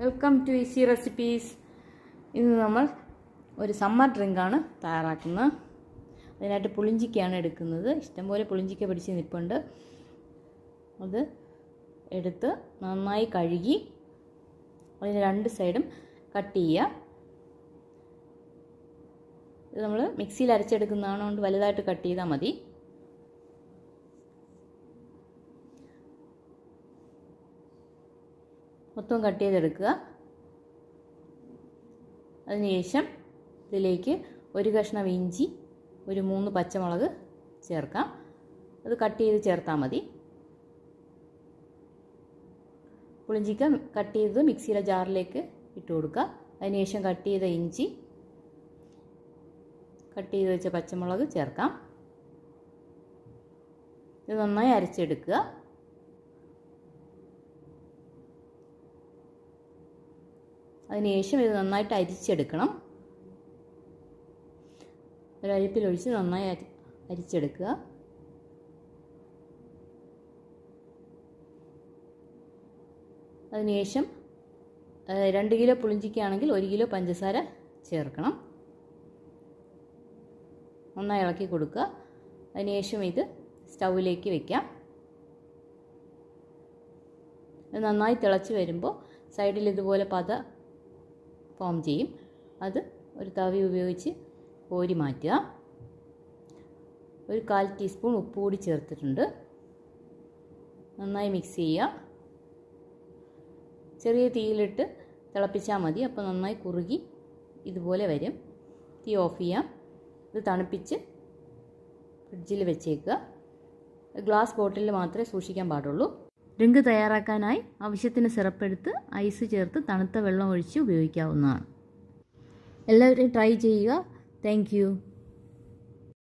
Welcome to easy recipes ഇന്ന് നമ്മൾ ഒരു സമ്മർ ഡ്രിങ്കാണ് തയ്യാറാക്കുന്നത്. അതിനായിട്ട് പുളിഞ്ചിക്കയാണ് എടുക്കുന്നത്. ഇഷ്ടംപോലെ പുളിഞ്ചിക്ക പിടിച്ച് നിൽപ്പുണ്ട് അത് എടുത്ത് നന്നായി കഴുകി അതിന് രണ്ട് സൈഡും കട്ട് ചെയ്യുക. ഇത് നമ്മൾ മിക്സിയിൽ അരച്ചെടുക്കുന്നതാണ് കൊണ്ട് വലുതായിട്ട് കട്ട് ചെയ്താൽ മതി. മൊത്തം കട്ട് ചെയ്തെടുക്കുക. അതിനുശേഷം ഇതിലേക്ക് ഒരു കഷ്ണം ഇഞ്ചി ഒരു മൂന്ന് പച്ചമുളക് ചേർക്കാം. അത് കട്ട് ചെയ്ത് ചേർത്താൽ മതി. പുളിഞ്ചിക്ക കട്ട് ചെയ്ത് മിക്സിയിലെ ജാറിലേക്ക് ഇട്ട് കൊടുക്കുക. അതിനുശേഷം കട്ട് ചെയ്ത ഇഞ്ചി കട്ട് ചെയ്ത് വെച്ച പച്ചമുളക് ചേർക്കാം. ഇത് നന്നായി അരച്ചെടുക്കുക. അതിനുശേഷം ഇത് നന്നായിട്ട് അരിച്ചെടുക്കണം. ഒരു അരിപ്പിലൊഴിച്ച് നന്നായി അരി അരിച്ചെടുക്കുക. അതിനുശേഷം രണ്ട് കിലോ പുളിഞ്ചിക്കാണെങ്കിൽ ഒരു കിലോ പഞ്ചസാര ചേർക്കണം. നന്നായി ഇളക്കി കൊടുക്കുക. അതിനുശേഷം ഇത് സ്റ്റൗവിലേക്ക് വെക്കാം. നന്നായി തിളച്ച് വരുമ്പോൾ സൈഡിൽ ഇതുപോലെ പത ഫോം ചെയ്യും. അത് ഒരു തവി ഉപയോഗിച്ച് കോരി മാറ്റുക. ഒരു കാൽ ടീസ്പൂൺ ഉപ്പ് കൂടി ചേർത്തിട്ടുണ്ട്. നന്നായി മിക്സ് ചെയ്യുക. ചെറിയ തീയിലിട്ട് തിളപ്പിച്ചാൽ മതി. അപ്പോൾ നന്നായി കുറുകി ഇതുപോലെ വരും. തീ ഓഫ് ചെയ്യാം. ഇത് തണുപ്പിച്ച് ഫ്രിഡ്ജിൽ വെച്ചേക്കുക. ഗ്ലാസ് ബോട്ടിലിൽ മാത്രമേ സൂക്ഷിക്കാൻ പാടുള്ളൂ. ഡ്രിങ്ക് തയ്യാറാക്കാനായി ആവശ്യത്തിന് സിറപ്പെടുത്ത് ഐസ് ചേർത്ത് തണുത്ത വെള്ളം ഒഴിച്ച് ഉപയോഗിക്കാവുന്നതാണ്. എല്ലാവരും ട്രൈ ചെയ്യുക. താങ്ക്